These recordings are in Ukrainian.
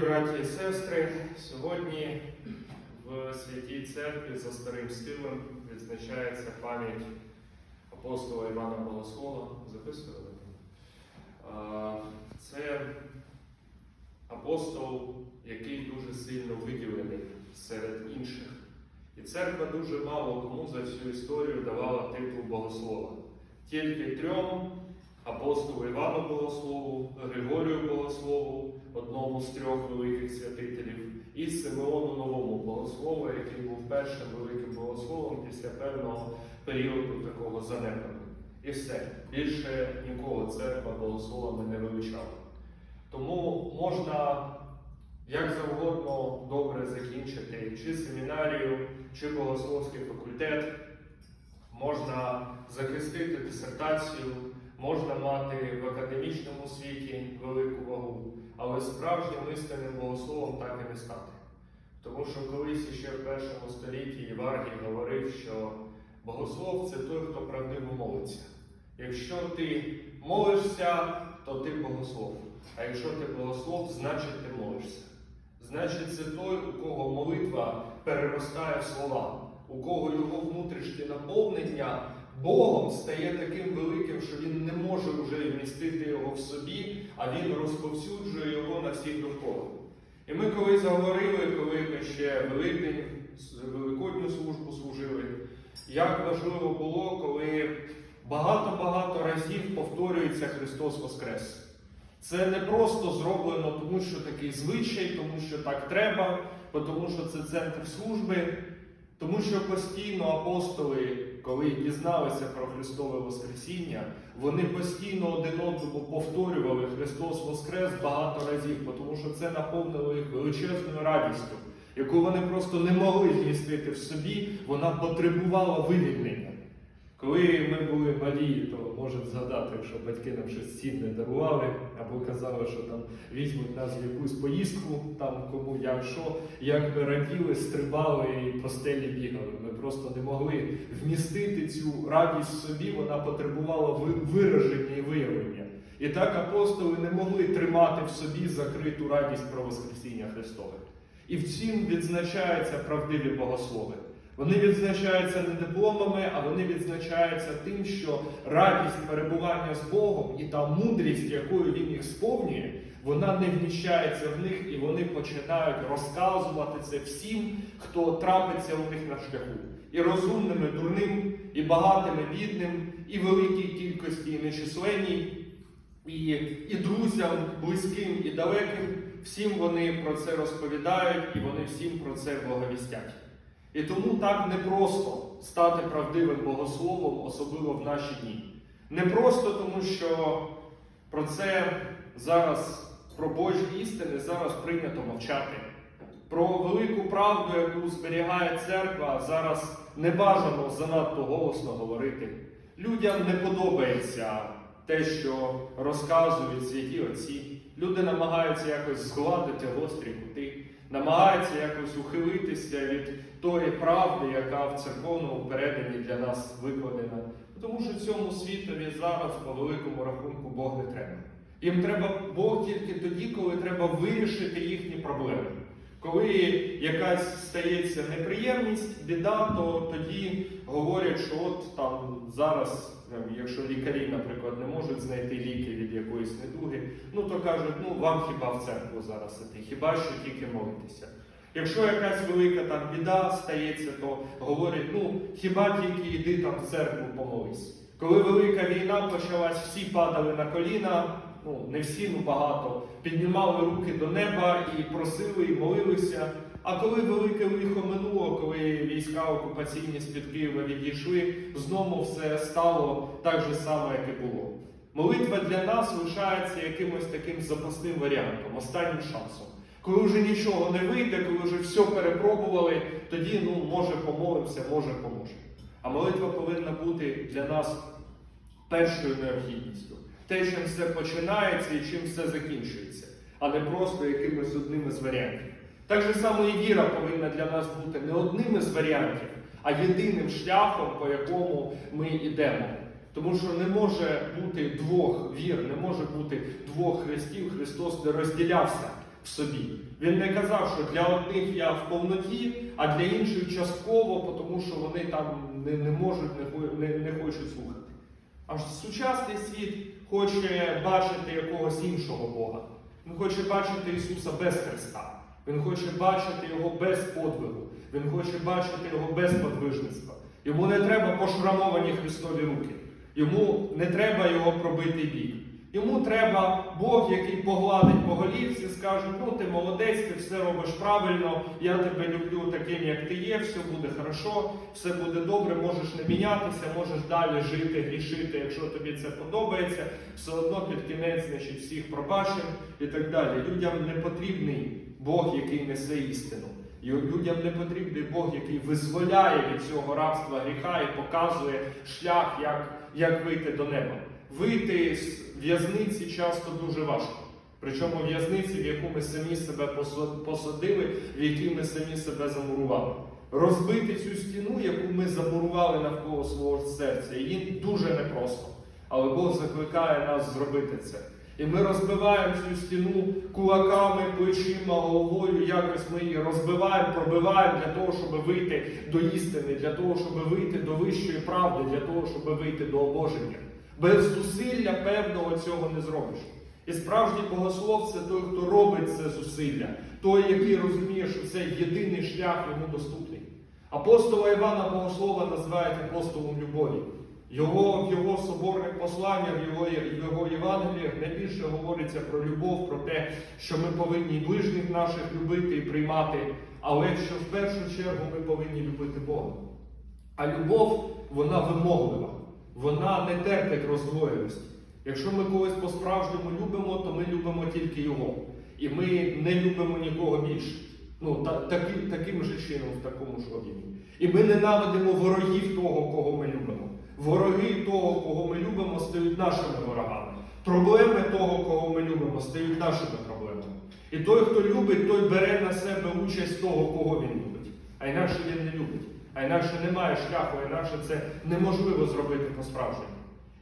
Браті і сестри, сьогодні в Святій Церкві за старим стилем відзначається пам'ять апостола Івана Богослова. Записували? Це апостол, який дуже сильно виділений серед інших. І церква дуже мало кому за всю історію давала титул Богослова. Тільки трьом апостолу Івану Богослову, Григорію Богослову, одному з трьох великих святителів, і Симеону Новому Богослову, який був першим великим богословом після певного періоду такого занепаду. І все. Більше ніколи церква богословами не вивчала. Тому можна як завгодно добре закінчити чи семінарію, чи богословський факультет, можна захистити дисертацію, можна мати в академічному світі велику вагу, але справжнім істинним богословом так і не стати. Тому що колись ще в першому столітті Єваргій говорив, що богослов це той, хто правдиво молиться. Якщо ти молишся, то ти богослов. А якщо ти богослов, значить ти молишся. Значить, це той, у кого молитва переростає в слова, у кого його внутрішнє наповнення Богом стає таким великим, що він не може вже вмістити його в собі, а він розповсюджує його на всіх довкола. І ми колись говорили, коли ми ще Великдень, Великодню службу служили, як важливо було, коли багато-багато разів повторюється Христос Воскрес. Це не просто зроблено, тому що такий звичай, тому що так треба, тому що це центр служби, тому що постійно апостоли, коли дізналися про Христове Воскресіння, вони постійно один одному повторювали Христос Воскрес багато разів, тому що це наповнило їх величезною радістю, яку вони просто не могли змістити в собі, вона потребувала вивільнення. Коли ми були малі, то можете згадати, якщо батьки нам щось цінне дарували, або казали, що там візьмуть нас в якусь поїздку, там кому як що, як ми раділи, стрибали і по стелі бігали. Ми просто не могли вмістити цю радість в собі, вона потребувала вираження і виявлення. І так апостоли не могли тримати в собі закриту радість про Воскресіння Христове. І в цім відзначаються правдиві богослови. Вони відзначаються не дипломами, а вони відзначаються тим, що радість перебування з Богом і та мудрість, якою він їх сповнює, вона не вміщається в них, і вони починають розказувати це всім, хто трапиться у них на шляху. І розумним, дурним, і багатим, і бідним, і великій кількості, і нечисленній, і, і друзям, близьким і далеким. Всім вони про це розповідають, і вони всім про це благовістять. І тому так непросто стати правдивим богословом, особливо в наші дні. Не просто тому, що про це зараз, про Божі істини, зараз прийнято мовчати. Про велику правду, яку зберігає церква, зараз не бажано занадто голосно говорити. Людям не подобається те, що розказують святі отці. Люди намагаються якось згладити гострі кути, намагаються якось ухилитися від тої правди, яка в церковному переданні для нас викладена. Тому що цьому світові зараз, по великому рахунку, Бог не треба. Їм треба Бог тільки тоді, коли треба вирішити їхні проблеми. Коли якась стається неприємність, біда, то тоді говорять, що от там зараз, якщо лікарі, наприклад, не можуть знайти ліки від якоїсь недуги, ну то кажуть, ну вам хіба в церкву зараз іти, хіба що тільки молитися. Якщо якась велика там біда стається, то говорять, ну хіба тільки йди там в церкву помолись. Коли велика війна почалась, всі падали на коліна, ну не всі, ну багато, піднімали руки до неба і просили, і молилися. А коли велике лихо минуло, коли війська окупаційні з-під Києва відійшли, знову все стало так же само, як і було. Молитва для нас лишається якимось таким запасним варіантом, останнім шансом. Коли вже нічого не вийде, коли вже все перепробували, тоді ну, може помолимося, може поможе. А молитва повинна бути для нас першою необхідністю. Те, чим все починається і чим все закінчується, а не просто якимось одним із варіантів. Так же само і віра повинна для нас бути не одним із варіантів, а єдиним шляхом, по якому ми йдемо. Тому що не може бути двох вір, не може бути двох хрестів. Христос не розділявся. в собі. Він не казав, що для одних я в повноті, а для інших частково, тому що вони там не, не можуть, не, не, не хочуть слухати. Аж сучасний світ хоче бачити якогось іншого Бога. Він хоче бачити Ісуса без Христа. Він хоче бачити Його без подвигу. Він хоче бачити Його без подвижництва. Йому не треба пошрамовані Христові руки. Йому не треба його пробити бік. Йому треба Бог, який погладить по голівці, скаже, ну ти молодець, ти все робиш правильно, я тебе люблю таким, як ти є, все буде хорошо, все буде добре, можеш не мінятися, можеш далі жити, грішити, якщо тобі це подобається, все одно під кінець значить, всіх пробачив і так далі. Людям не потрібний Бог, який несе істину. Людям не потрібний Бог, який визволяє від цього рабства гріха і показує шлях, як, як вийти до неба. Вийти з в'язниці часто дуже важко. Причому в'язниці, в яку ми самі себе посадили, в якій ми самі себе замурували. Розбити цю стіну, яку ми замурували навколо свого серця, її дуже непросто. Але Бог закликає нас зробити це. І ми розбиваємо цю стіну кулаками, плечима, головою. Якось ми її розбиваємо, пробиваємо для того, щоб вийти до істини, для того, щоб вийти до вищої правди, для того, щоб вийти до обоження. Без зусилля певного цього не зробиш. І справжній богослов це той, хто робить це зусилля, той, який розуміє, що це єдиний шлях йому доступний. Апостола Івана Богослова називають апостолом любові. Його, в його соборних посланнях, в його, його Євангеліях найбільше говориться про любов, про те, що ми повинні ближніх наших любити і приймати, але що в першу чергу ми повинні любити Бога. А любов, вона вимоглива, вона не терпить роздвоєності. Якщо ми когось по-справжньому любимо, то ми любимо тільки його. І ми не любимо нікого більше. Ну, та, таки, таким же чином, в такому ж об'ємі. І ми ненавидимо ворогів того, кого ми любимо. Вороги того, кого ми любимо, стають нашими ворогами. Проблеми того, кого ми любимо, стають нашими проблемами. І той, хто любить, той бере на себе участь того, кого він любить. А інакше він не любить. А інакше немає шляху, а інакше це неможливо зробити по-справжньому.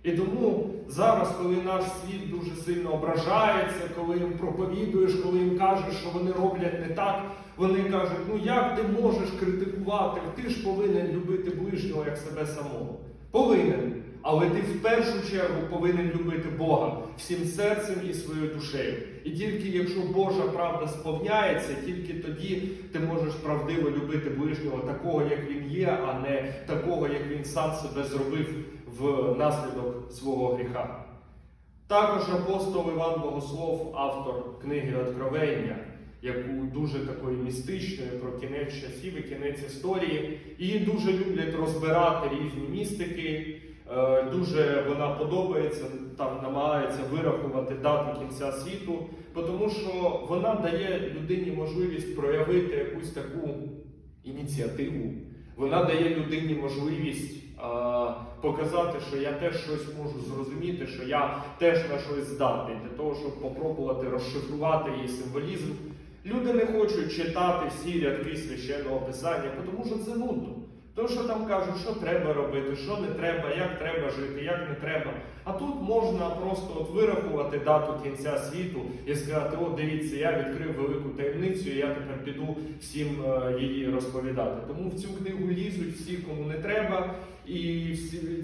І тому зараз, коли наш світ дуже сильно ображається, коли їм проповідуєш, коли їм кажеш, що вони роблять не так, вони кажуть, ну як ти можеш критикувати? Ти ж повинен любити ближнього як себе самого. Повинен. Але ти в першу чергу повинен любити Бога всім серцем і своєю душею. І тільки якщо Божа правда сповняється, тільки тоді ти можеш правдиво любити ближнього такого, як він є, а не такого, як він сам себе зробив в наслідок свого гріха. Також апостол Іван Богослов, автор книги Откровення, яку дуже такою містичною про кінець часів і кінець історії. Її дуже люблять розбирати різні містики. Е, Дуже вона подобається, там намагається вирахувати дату кінця світу, тому що вона дає людині можливість проявити якусь таку ініціативу. Вона дає людині можливість е, показати, що я теж щось можу зрозуміти, що я теж на щось здатний для того, щоб попробувати розшифрувати її символізм. Люди не хочуть читати всі рядки священного писання, тому що це нудно. То, що там кажуть, що треба робити, що не треба, як треба жити, як не треба. А тут можна просто от вирахувати дату кінця світу і сказати: о, дивіться, я відкрив велику таємницю, і я тепер піду всім е, її розповідати. Тому в цю книгу лізуть всі, кому не треба, і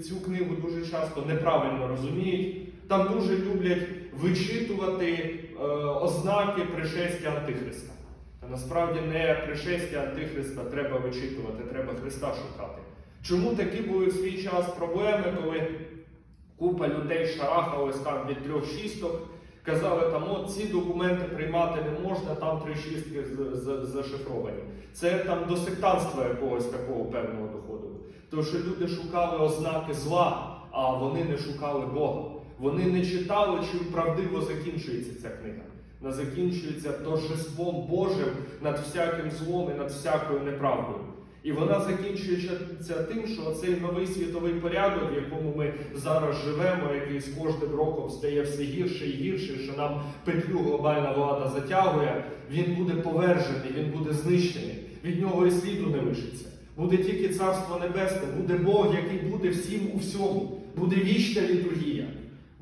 цю книгу дуже часто неправильно розуміють. Там дуже люблять вичитувати е, ознаки пришестя Антихриста. Та насправді не пришестя Антихриста треба вичитувати, треба Христа шукати. Чому такі були в свій час проблеми, коли купа людей шарахалась там від трьох шісток, казали, там от ці документи приймати не можна, там три шістки зашифровані. Це там до сектанства якогось такого певного доходило. Тому що люди шукали ознаки зла, а вони не шукали Бога. Вони не читали, чим правдиво закінчується ця книга. Вона закінчується торжеством Божим над всяким злом і над всякою неправдою. І вона закінчується тим, що цей новий світовий порядок, в якому ми зараз живемо, який з кожним роком стає все гірше і гірше, що нам петлю глобальна влада затягує, він буде повержений, він буде знищений. Від нього і сліду не лишиться. Буде тільки Царство Небесне, буде Бог, який буде всім у всьому, буде вічна літургія,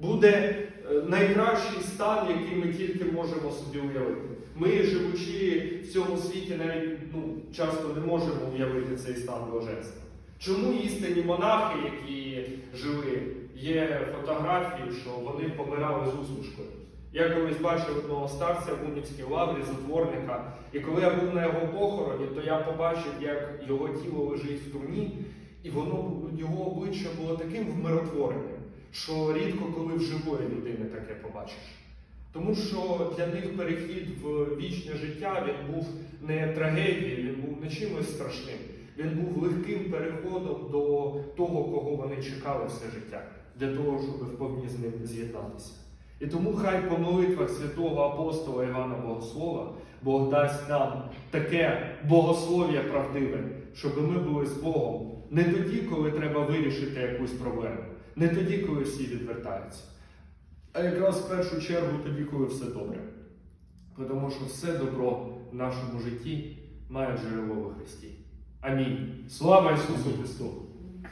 буде е, найкращий стан, який ми тільки можемо собі уявити. Ми, живучи в цьому світі, навіть ну, часто не можемо уявити цей стан блаженства. Чому істинні монахи, які жили, є фотографії, що вони помирали з усмішкою? Я колись бачив одного старця в Унівській лаврі, затворника, і коли я був на його похороні, то я побачив, як його тіло лежить в труні, і воно його обличчя було таким вмиротвореним, що рідко коли в живої людини таке побачиш. Тому що для них перехід в вічне життя він був не трагедією, він був не чимось страшним. Він був легким переходом до того, кого вони чекали все життя, для того, щоб вповні з ним з'єднатися. І тому хай по молитвах святого апостола Івана Богослова Бог дасть нам таке богослов'я правдиве, щоб ми були з Богом не тоді, коли треба вирішити якусь проблему, не тоді, коли всі відвертаються, а якраз в першу чергу тоді, коли все добре. Тому що все добро в нашому житті має джерело во Христі. Амінь. Слава Ісусу Христу!